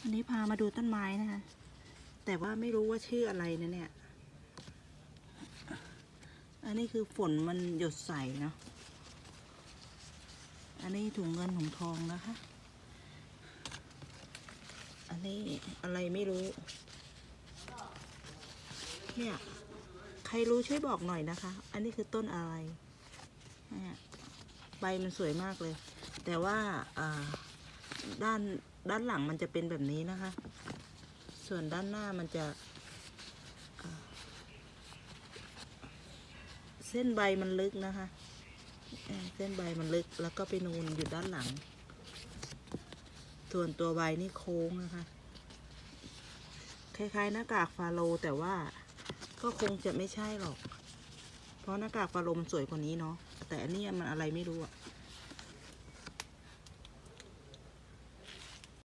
อันนี้พามาดูต้นไม้นะคะ แต่ว่าไม่รู้ว่าชื่ออะไรนะเนี่ย อันนี้คือฝนมันหยดใส่เนาะ อันนี้ถุงเงินถุงทองนะคะ อันนี้อะไรไม่รู้ เนี่ย ใครรู้ช่วยบอกหน่อยนะคะ อันนี้คือต้นอะไรเนี่ยใบมันสวยมากเลย แต่ว่าอ่า ด้านด้านหลังมันจะเป็นแบบนี้นะคะ ส่วนด้านหน้ามันจะเส้นใบมันลึกนะคะเอ่อเส้นใบมันลึกแล้วก็ไปนูนอยู่ด้านหลัง ส่วนตัวใบนี่โค้งนะคะ คล้ายๆหน้ากากฟาโลแต่ว่าก็คงจะไม่ใช่หรอก เพราะหน้ากากฟาโลมันสวยกว่านี้เนาะ แต่อันนี้มันอะไรไม่รู้อะ